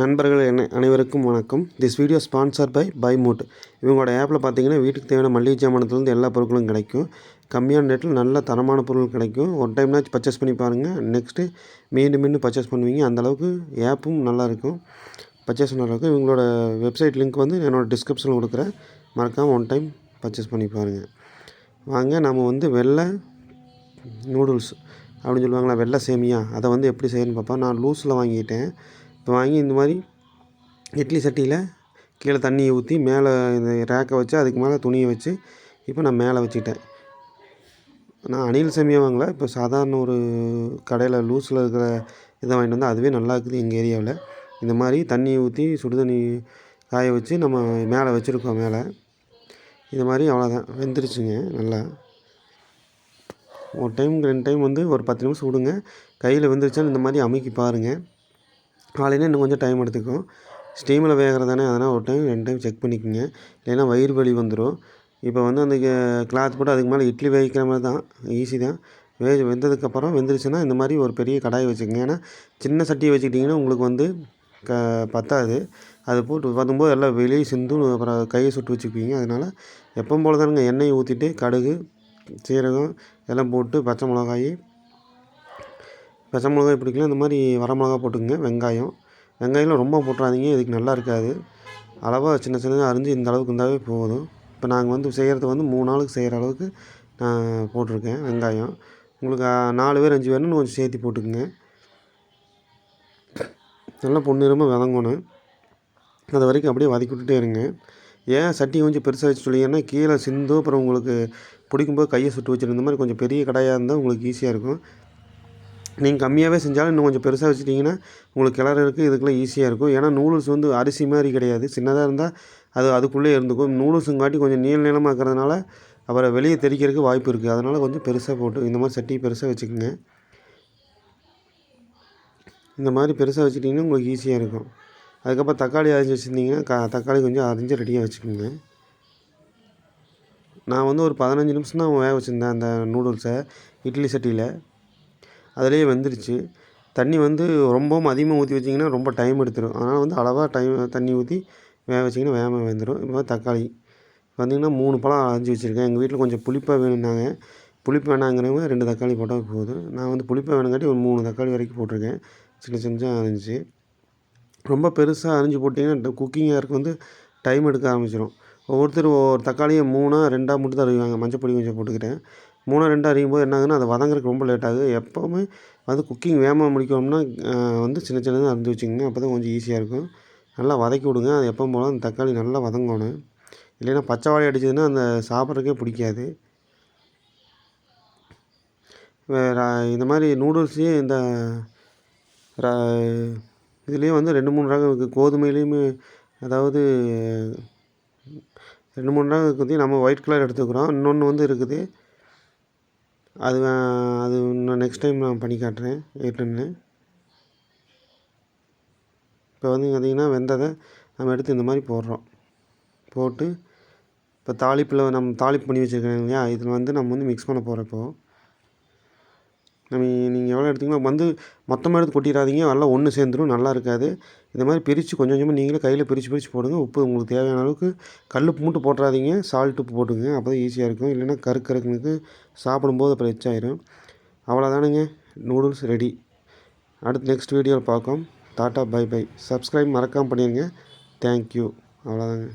நண்பர்கள் என்ன அனைவருக்கும் வணக்கம். This video sponsor by by mod இவங்களோட ஆப்பில் பார்த்தீங்கன்னா வீட்டுக்கு தேவையான மளிகை சாமானத்துலேருந்து எல்லா பொருட்களும் கிடைக்கும். கம்மியான ரேட்டில் நல்ல தரமான பொருள் கிடைக்கும். ஒரு டைம்னாச்சும் பர்ச்சேஸ் பண்ணி பாருங்கள் நெக்ஸ்ட்டு மீண்டும் மீண்டும் பர்ச்சேஸ் பண்ணுவீங்க. அந்தளவுக்கு ஆப்பும் நல்லாயிருக்கும் பர்ச்சேஸ் நல்லாயிருக்கும் இவங்களோட வெப்சைட் லிங்க் வந்து என்னோடய டிஸ்கிரிப்ஷனில் கொடுக்குறேன். மறக்காமல் ஒன் டைம் பர்ச்சேஸ் பண்ணி பாருங்கள் வாங்க நம்ம வந்து வெள்ளை நூடுல்ஸ் அப்படின்னு சொல்லுவாங்களா வெள்ளை சேமியா. அதை வந்து எப்படி செய்யணும்னு பார்ப்போம். நான் லூஸில் வாங்கிட்டேன். வாங்கி இந்த மாதிரி இட்லி சட்டியில் கீழே தண்ணியை ஊற்றி மேலே இந்த ரேக்கை வச்சு அதுக்கு மேலே துணியை வச்சு இப்போ நான் மேலே வச்சுக்கிட்டேன். நான் அணில் சமயம் வாங்கல. இப்போ சாதாரண ஒரு கடையில் லூஸில் இருக்கிற இதை வாங்கிட்டு வந்தால் அதுவே நல்லா இருக்குது எங்கள் ஏரியாவில். இந்த மாதிரி தண்ணியை ஊற்றி சுடு தண்ணி காய வச்சு நம்ம மேலே வச்சுருக்கோம் மேலே. இது மாதிரி அவ்வளோதான். வெந்துருச்சுங்க நல்லா. ஒரு டைம் ரெண்டு டைம் வந்து ஒரு பத்து நிமிஷம் விடுங்க. கையில் வெந்துருச்சான்னு இந்த மாதிரி அமுக்கி பாருங்கள் காலையில் இன்னும் கொஞ்சம் டைம் எடுத்துக்கும் ஸ்டீமில் வேகிறதானே அதனால் ஒரு டைம் ரெண்டு டைம் செக் பண்ணிக்கோங்க. இல்லைன்னா வயிறு வலி வந்துடும் இப்போ வந்து அந்த கிளாத் போட்டு அதுக்கு மேலே இட்லி வேகிக்கிற மாதிரி தான் ஈஸி தான். வே வெந்ததுக்கப்புறம் வெந்துருச்சுன்னா இந்த மாதிரி ஒரு பெரிய கடாய் வச்சுக்கோங்க. ஏன்னா சின்ன சட்டியை வச்சுக்கிட்டிங்கன்னா உங்களுக்கு வந்து க பத்தாது. அது போட்டு பார்த்தும்போது எல்லாம் வெளியே சிந்தும் அப்புறம் கையை சுட்டு வச்சுக்குவீங்க. அதனால் எப்பவும் போல் தானுங்க எண்ணெயை ஊற்றிட்டு கடுகு சீரகம் எல்லாம் போட்டு பச்சை மிளகாய் பச்சை மிளகாய் பிடிக்கல இந்த மாதிரி வர மிளகா போட்டுக்கோங்க வெங்காயம். வெங்காயம்லாம் ரொம்ப போட்டுறாதீங்க இதுக்கு நல்லா இருக்காது. அளவாக சின்ன சின்னதாக அரிஞ்சு இந்த அளவுக்கு இருந்தாவே போதும். இப்போ நாங்கள் வந்து செய்கிறது வந்து மூணு நாளுக்கு செய்கிற அளவுக்கு நான் போட்டிருக்கேன் வெங்காயம். உங்களுக்கு நாலு பேர் அஞ்சு பேர்னு கொஞ்சம் சேர்த்து போட்டுக்கோங்க. நல்லா பொன்னிறமாக வதங்கணும். அது வரைக்கும் அப்படியே வதக்கி விட்டுட்டே இருங்க. ஏன் சட்டி கொஞ்சம் பெருசாக வச்சு சொல்லிங்கன்னா கீழே சிந்தும் அப்புறம் உங்களுக்கு பிடிக்கும்போது கையை சுட்டு வச்சுருந்த மாதிரி கொஞ்சம் பெரிய கடாயாக இருந்தால் உங்களுக்கு ஈஸியாக இருக்கும். நீங்கள் கம்மியாகவே செஞ்சாலும் இன்னும் கொஞ்சம் பெருசாக வச்சுட்டிங்கன்னா உங்களுக்கு கிளறதுக்கு இதுக்கெல்லாம் ஈஸியாக இருக்கும். ஏன்னா நூடுல்ஸ் வந்து அரிசி மாதிரி கிடையாது. சின்னதாக இருந்தால் அது அதுக்குள்ளே இருந்துக்கும். நூடுல்ஸுங்காட்டி கொஞ்சம் நீள நீளமாக இருக்கிறதுனால அப்புறம் வெளியே தெரிக்கிறதுக்கு வாய்ப்பு இருக்குது அதனால் கொஞ்சம் பெருசாக போட்டு இந்த மாதிரி சட்டி பெருசாக வச்சுக்கோங்க. இந்த மாதிரி பெருசாக வச்சுட்டிங்கன்னா உங்களுக்கு ஈஸியாக இருக்கும். அதுக்கப்புறம் தக்காளி அரிஞ்சு வச்சுருந்தீங்கன்னா க தக்காளி கொஞ்சம் அரிஞ்சு ரெடியாக வச்சுக்கோங்க. நான் வந்து ஒரு பதினஞ்சு நிமிஷம் தான் வேக வச்சுருந்தேன் அந்த நூடுல்ஸை இட்லி சட்டியில். அதிலே வெந்துருச்சு. தண்ணி வந்து ரொம்பவும் அதிகமாக ஊற்றி வச்சிங்கன்னா ரொம்ப டைம் எடுத்துடும் அதனால் வந்து அளவாக டைம் தண்ணி ஊற்றி வேக வச்சிங்கன்னா வேகமாக வெந்துடும் இப்போ தக்காளி. பார்த்திங்கன்னா மூணு பழம் அரிஞ்சு வச்சுருக்கேன். எங்கள் வீட்டில் கொஞ்சம் புளிப்பாக வேணும்னாங்க. புளிப்பு வேணாங்கிறவங்க ரெண்டு தக்காளி போட்டால் போதும். நான் வந்து புளிப்பாக வேணுங்காட்டி ஒரு மூணு தக்காளி வரைக்கும் போட்டிருக்கேன். சின்ன சின்னதாக அரிஞ்சு. ரொம்ப பெருசாக அரிஞ்சு போட்டிங்கன்னா குக்கிங் ஏருக்கு வந்து டைம் எடுக்க ஆரம்பிச்சிடும் ஒவ்வொருத்தர் ஒவ்வொரு தக்காளியை மூணாக ரெண்டாக மட்டும் தான் அறிவாங்க மஞ்சள் பொடி கொஞ்சம் போட்டுக்கிட்டேன். மூணாக ரெண்டு அரைக்கும் போது என்ன ஆகுதுன்னா அது வதங்குறதுக்கு ரொம்ப லேட் ஆகுது எப்போவுமே வந்து குக்கிங் வேகமாக முடிக்கணும்னா வந்து சின்ன சின்னதாக அரிஞ்சு வச்சுக்கோங்க. அப்போ தான் கொஞ்சம் ஈஸியாக இருக்கும். நல்லா வதக்கி விடுங்க. அது எப்பவும் போல் அந்த தக்காளி நல்லா வதங்கணும். இல்லைன்னா பச்சை வாழை அடிச்சதுன்னா அந்த சாப்பிட்றதுக்கே பிடிக்காது. இந்த மாதிரி நூடுல்ஸையும் இந்த இதுலேயும் வந்து ரெண்டு மூணு ரகம் இருக்குது கோதுமையிலையுமே அதாவது ரெண்டு மூணு ரகம் இருக்குது நம்ம ஒயிட் கலர் எடுத்துக்கிறோம். இன்னொன்று வந்து இருக்குது அது அது இன்னும் நெக்ஸ்ட் டைம் நான் பண்ணி காட்டுறேன் எப்படின்னு இப்போ வந்து பார்த்திங்கன்னா வெந்ததை நம்ம எடுத்து இந்த மாதிரி போடுறோம். போட்டு இப்போ தாளிப்பில் நம்ம தாளிப்பு பண்ணி வச்சுருக்கேன் இல்லையா? இதில் வந்து நம்ம வந்து மிக்ஸ் பண்ண போகிறோம் இப்போது நம்ம நீங்கள் எவ்வளோ எடுத்தீங்களோ வந்து மொத்தமாக எடுத்து கொட்டிடாதீங்க. எல்லாம் ஒன்று சேர்ந்துடும் நல்லா இருக்காது. இந்த மாதிரி பிரித்து கொஞ்சம் கொஞ்சமாக நீங்களே கையில் பிரித்து பிரித்து போடுங்க. உப்பு உங்களுக்கு தேவையான அளவுக்கு கல் உப்பு மட்டும் போட்டுறாதீங்க. சால்ட் உப்பு போட்டுங்க அப்போ தான் ஈஸியாக இருக்கும். இல்லைன்னா கருக்கு சாப்பிடும்போது அப்புறம் எச்சாயிரும் அவ்வளோதானுங்க நூடுல்ஸ் ரெடி அடுத்து நெக்ஸ்ட் வீடியோவில் பார்க்கோம் டாட்டா பை பை சப்ஸ்கிரைப் மறக்காமல் பண்ணிடுங்க தேங்க்யூ அவ்வளோதாங்க